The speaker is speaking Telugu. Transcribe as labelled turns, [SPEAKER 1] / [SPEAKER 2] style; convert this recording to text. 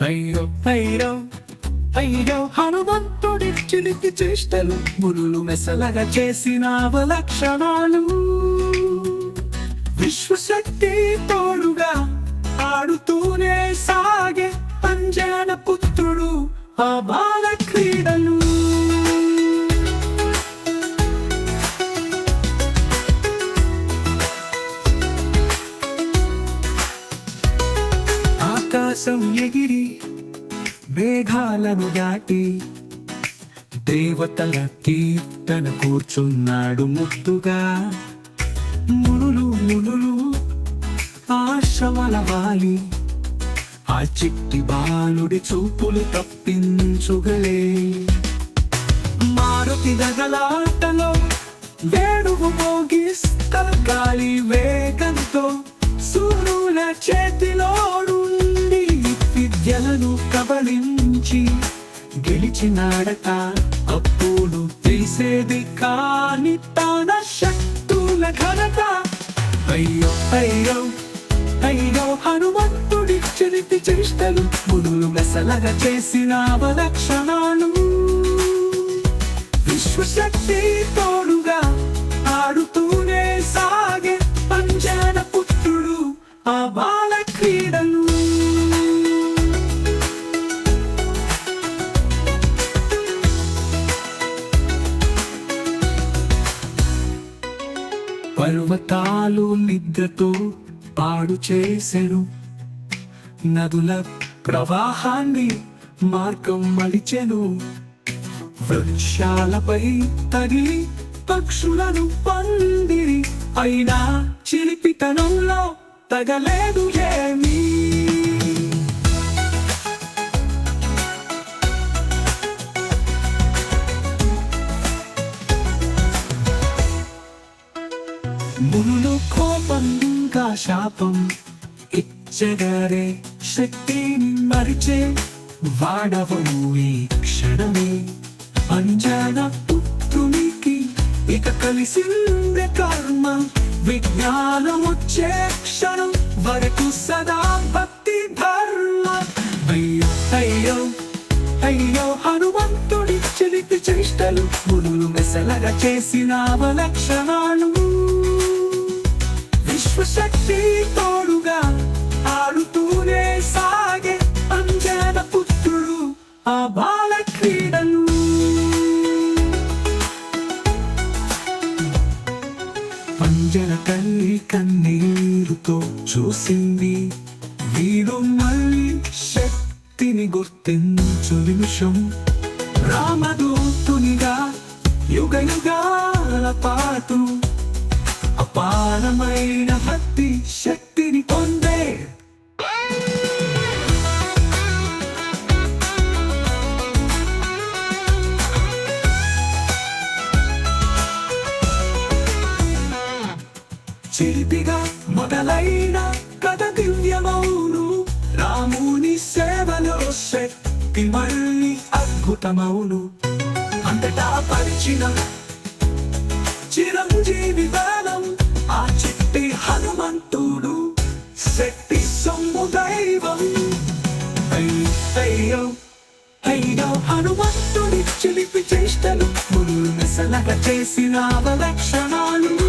[SPEAKER 1] అయ్యో అయ్యో అయ్యో హనుమంతుడి చిలిపి చేష్టలు మునులు మెసలగా చేసిన అవలక్షణాలు. విశ్వశక్తి తోడుగా ఆడుతూనే సాగే అంజన పుత్రుడు ఆ బాల క్రీడలు. ఆకాశం ఎగిరి మేఘాలను దాటి దేవతల కీర్తన కూర్చున్నాడు ముద్దుగా. మునులు మునులు ఆశ్రమల వాలి ఆ చిట్టి బాలుడి చూపులు తప్పించుగలే. మారుతి గగలాటలో వేణువు మోగిస్త గాలి వేగంతో సూరుల చేతిలో విద్యలను కబలించి గెలిచినాడట. అప్పుడు తీసేది కాని తన శక్తుల ఘనత. అయ్యో అయ్యో అయ్యో హనుమంతుడి చరితి చేష్టలు మునులు మెసలగా చేసిన అవలక్షణాలు. విశ్వశక్తితో పర్వతాలు నిద్రతో పాడు చేసెను. నదుల ప్రవాహాన్ని మార్గం మలిచెను వృక్షాలపై తగిలి పక్షులను పందిరి. అయినా చిలిపితనంలో తగలేదు ఏమీ. మునులు కోపంగా శాపం ఇచ్చగరే శక్తిని మరిచే వాడవు ఈ క్షణమే. అంజన పుత్రునికి ఇక కలిసిందే కర్మ. విజ్ఞానం వచ్చే క్షణం వరకు సదా భక్తి ధర్మ. అయ్యో అయ్యో అయ్యో హనుమంతుడి చిలిపి చేష్టలు మునులు మెసలగా చేసిన అవలక్షణాలు. బాల క్రీడలు పంజన తల్లి కన్నీరుతో చూసింది. వీడు మళ్ళీ శక్తిని గుర్తించు నిమిషం. రామదూతునిగా యుగ యుగాల పాటు అపారమైన భక్తి చిలిపిగా మొదలైన కథ దివ్యమౌను రాముని సేవలో శక్తి మళ్ళీ అద్భుతమౌను. అంతటా పరిచిన చిరంజీవి వేలం ఆ చిట్టి హనుమంతుడు శక్తి సొమ్ము దైవం. అయ్యో, అయ్యో హనుమంతుడి చిలిపి చేష్టలు. మునులు మెసలగా చేసిన అవలక్షణాలు.